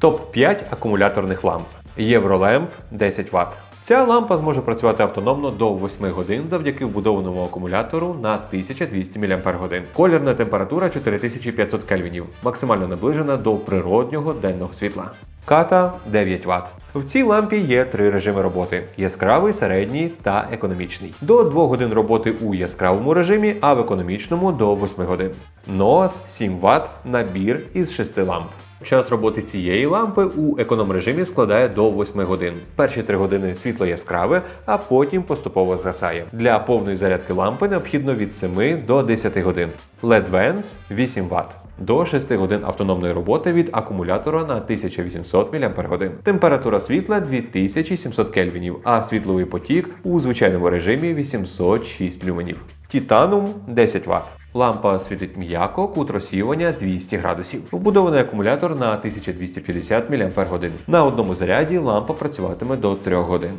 Топ-5 акумуляторних ламп. Євролемп 10 Вт. Ця лампа зможе працювати автономно до 8 годин завдяки вбудованому акумулятору на 1200 мАч. Колірна температура 4500 кельвінів, максимально наближена до природнього денного світла. Ката 9 Вт. В цій лампі є три режими роботи: яскравий, середній та економічний. До 2 годин роботи у яскравому режимі, а в економічному до 8 годин. NOS 7 Вт набір із 6 ламп. Час роботи цієї лампи у економ режимі складає до 8 годин. Перші 3 години світло яскраве, а потім поступово згасає. Для повної зарядки лампи необхідно від 7 до 10 годин. LED Vents 8 Вт. До 6 годин автономної роботи від акумулятора на 1800 мАч. Температура світла 2700 кельвінів, а світловий потік у звичайному режимі 806 люменів. Титанум 10 Вт. Лампа світить м'яко, кут розсіювання 200 градусів. Вбудований акумулятор на 1250 мАч. На одному заряді лампа працюватиме до 3 годин.